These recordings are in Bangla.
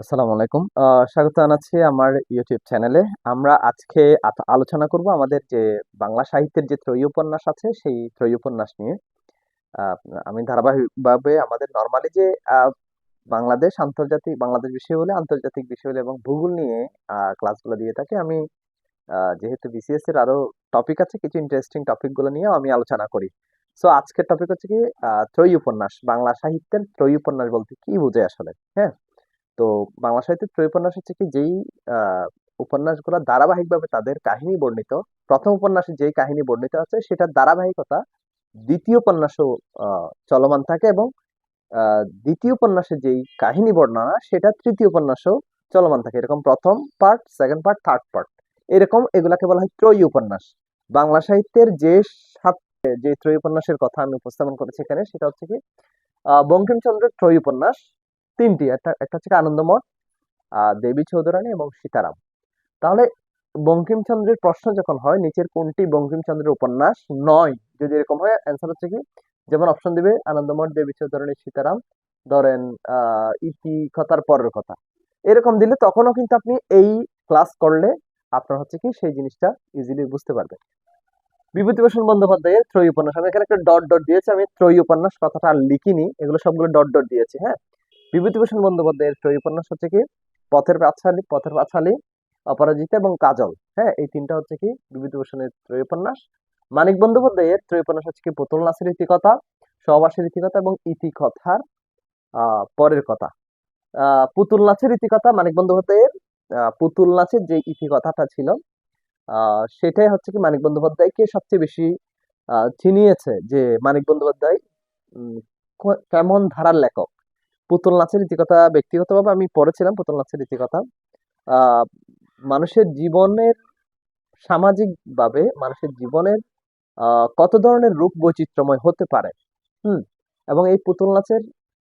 আসসালামু আলাইকুম। স্বাগত জানাচ্ছি আমার ইউটিউব চ্যানেলে আমরা আজকে আলোচনা করব আমাদের যে বাংলা সাহিত্যের যে ত্রয়ী উপন্যাস আছে, সেই ত্রয়ী উপন্যাস নিয়ে আমি ধারাবাহিকভাবে আমাদের নর্মালি যে বাংলাদেশ আন্তর্জাতিক, বাংলাদেশ বিষয় হলে আন্তর্জাতিক বিষয় হলে এবং ভূগোল নিয়ে ক্লাসগুলো দিয়ে থাকি। আমি যেহেতু বিসিএস এর আরও টপিক আছে, কিছু ইন্টারেস্টিং টপিকগুলো নিয়েও আমি আলোচনা করি। সো আজকের টপিক হচ্ছে কি ত্রয়ী উপন্যাস বাংলা সাহিত্যের ত্রয়ী উপন্যাস বলতে কি বোঝে আসলে? হ্যাঁ? তো বাংলা সাহিত্যের ত্রয়ী উপন্যাস হচ্ছে কি, যেই উপন্যাসগুলো ধারাবাহিকভাবে তাদের কাহিনী বর্ণিত, প্রথম উপন্যাসে যেই কাহিনী বর্ণিত আছে, সেটার ধারাবাহিকতা দ্বিতীয় উপন্যাসও চলমান থাকে এবং দ্বিতীয় উপন্যাসে যেই কাহিনী বর্ণনা, সেটা তৃতীয় উপন্যাসও চলমান থাকে। এরকম প্রথম part second part third part এরকম এগুলাকে বলা হয় ত্রয়ী উপন্যাস বাংলা সাহিত্যের যে সাত, যে ত্রয়ী উপন্যাসের কথা আমি উপস্থাপন করেছি এখানে, সেটা হচ্ছে কি বঙ্কিমচন্দ্রের ত্রয়ী উপন্যাস তিনটি, একটা একটা হচ্ছে আনন্দমঠ দেবী চৌধুরানী এবং সীতারাম। তাহলে বঙ্কিমচন্দ্রের প্রশ্ন যখন হয়, নিচের কোনটি বঙ্কিমচন্দ্রের উপন্যাস নয়? যদি এরকম হয় অ্যান্সার হচ্ছে কি, যেমন অপশন দিবে, আনন্দমঠ, দেবী চৌধুরানী, সীতারাম, ধরেন, আহ, ইতি কথার পরের কথা। এরকম দিলে তখনও কিন্তু আপনি এই ক্লাস করলে আপনার হচ্ছে কি, সেই জিনিসটা ইজিলি বুঝতে পারবেন। বিভূতিভূষণ বন্দ্যোপাধ্যায়ের ত্রয়ী উপন্যাস। আমি এখানে একটা ডট ডট দিয়েছি। আমি ত্রয়ী উপন্যাস কথাটা লিখিনি। এগুলো সবগুলো ডট ডট দিয়েছি হ্যাঁ? বিভূতিভূষণ বন্দ্যোপাধ্যায়ের ত্রয়ী উপন্যাস হচ্ছে কি? পথের পাঁচালী পথের পাঁচালী, অপরাজিতা এবং কাজল। হ্যাঁ এই তিনটা হচ্ছে কি? বিভূতিভূষণের ত্রয়ী উপন্যাস। মানিক বন্দ্যোপাধ্যায়ের ত্রয়ী উপন্যাস হচ্ছে কি? পুতুল নাচের ইতিকথা, সহবাসের ইতিকথা এবং ইতিকথার পরের কথা। আহ পুতুল নাচের ইতিকথা, মানিক বন্দ্যোপাধ্যায়ের পুতুল নাচের যে ইতিকথাটা ছিল সেটাই হচ্ছে কি মানিক বন্দ্যোপাধ্যায়কে সবচেয়ে বেশি চিনিয়েছে যে মানিক বন্দ্যোপাধ্যায় কেমন ধারার লেখক। পুতুল নাচের ইতিকথা ব্যক্তিগতভাবে আমি পড়েছিলাম, পুতুল নাচের ইতিকথা আহ মানুষের জীবনের সামাজিক ভাবে মানুষের জীবনের কত ধরনের রূপ বৈচিত্র্যময় হতে পারে, হুম? এবং এই পুতুল নাচের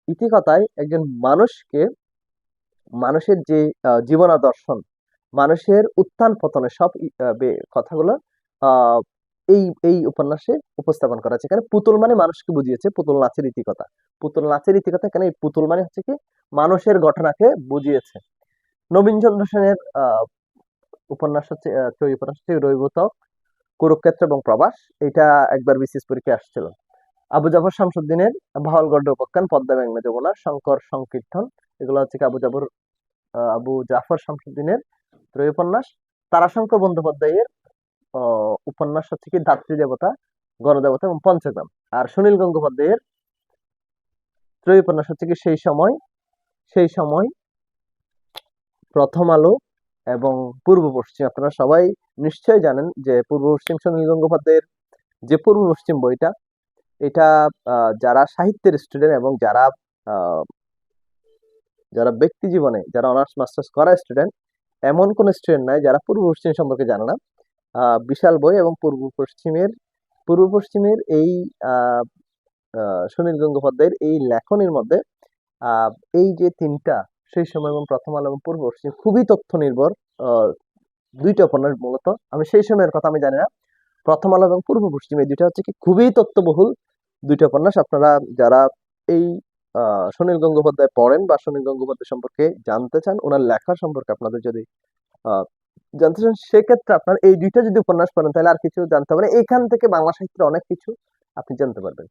ইতিকথায় একজন মানুষকে মানুষের যে জীবনাদর্শন, মানুষের উত্থান পতনের সব কথাগুলো এই এই উপন্যাসে উপস্থাপন করা আছে এখানে পুতুল মানে মানুষকে বুঝিয়েছে, পুতুল নাচের ইতিকথা পুতুল নাচের ইতিকথা এখানে এই পুতুল মানে হচ্ছে কি? মানুষের ঘটনাকে বুঝিয়েছে। নবীনচন্দ্র সেনের উপন্যাস হচ্ছে উপন্যাস হচ্ছে রৈবতক কুরুক্ষেত্র এবং প্রবাস। এটা একবার বিশেষ পরীক্ষায় আসছিল। আবু জাফর শামসুদ্দিনের ভাওয়ালগড় উপাখ্যান, পদ্মা মেঘনা যমুনা, শঙ্কর সংকীর্তন। এগুলো হচ্ছে কি আবু জাফর আবু জাফর শামসুদ্দিনের ত্রয়ী উপন্যাস তারাশঙ্কর বন্দ্যোপাধ্যায়ের উপন্যাস হচ্ছে কি ধাত্রী দেবতা, গণদেবতা এবং পঞ্চগ্রাম। আর সুনীল গঙ্গোপাধ্যায়ের ত্রয়ী উপন্যাস হচ্ছে কি সেই সময় সেই সময় প্রথম আলো এবং পূর্ব পশ্চিম আপনারা সবাই নিশ্চয়ই জানেন যে পূর্ব পশ্চিম সুনীল গঙ্গোপাধ্যায়ের যে পূর্ব পশ্চিম বইটা, এটা যারা সাহিত্যের স্টুডেন্ট এবং যারা যারা ব্যক্তি জীবনে, যারা অনার্স মাস্টার্স করা স্টুডেন্ট এমন কোন স্টুডেন্ট নাই যারা পূর্ব পশ্চিম সম্পর্কে জানে না। বিশাল বই এবং পূর্ব পশ্চিমের পূর্ব পশ্চিমের এই সুনীল গঙ্গোপাধ্যায়ের এই লেখনীর মধ্যে এই যে তিনটা, সেই সময় এবং প্রথম আলো এবং পূর্ব পশ্চিম খুবই তথ্য নির্ভর দুইটা উপন্যাস মূলত। আমি সেই সময়ের কথা আমি জানি না। প্রথম আলো এবং পূর্ব পশ্চিম এই দুইটা হচ্ছে কি খুবই তথ্যবহুল দুইটা উপন্যাস। আপনারা যারা এই সুনীল গঙ্গোপাধ্যায় পড়েন বা সুনীল গঙ্গোপাধ্যায় সম্পর্কে জানতে চান, ওনার লেখা সম্পর্কে আপনাদের যদি জানতে চান, সেক্ষেত্রে আপনার এই দুইটা যদি উপন্যাস পড়েন, তাহলে আর কিছু জানতে হবে না। এখান থেকে বাংলা সাহিত্যের অনেক কিছু আপনি জানতে পারবেন।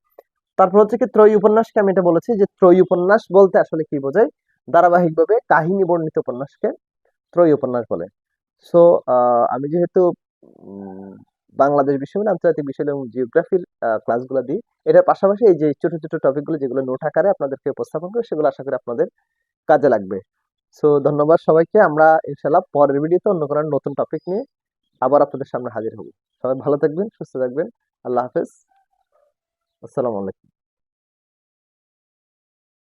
তারপর হচ্ছে কি ত্রয়ী উপন্যাসকে আমি এটা বলেছি যে ত্রয়ী উপন্যাস বলতে আসলে কি বোঝায়? ধারাবাহিকভাবে কাহিনী বর্ণিত উপন্যাসকে ত্রয়ী উপন্যাস বলে। সো আমি যেহেতু বাংলাদেশ বিষয় মানে আন্তর্জাতিক বিষয় এবং জিওগ্রাফির ক্লাসগুলো দিই, এটার পাশাপাশি এই যে ছোট ছোট টপিকগুলো যেগুলো নোট আকারে আপনাদেরকে উপস্থাপন করে, সেগুলো আশা করি আপনাদের কাজে লাগবে। সো ধন্যবাদ সবাইকে। আমরা ইনশাল্লাহ পরের ভিডিওতে অন্য কোনো নতুন টপিক নিয়ে আবার আপনাদের সামনে হাজির হব। সবাই ভালো থাকবেন, সুস্থ থাকবেন। আল্লাহ হাফেজ। আসসালামু আলাইকুম।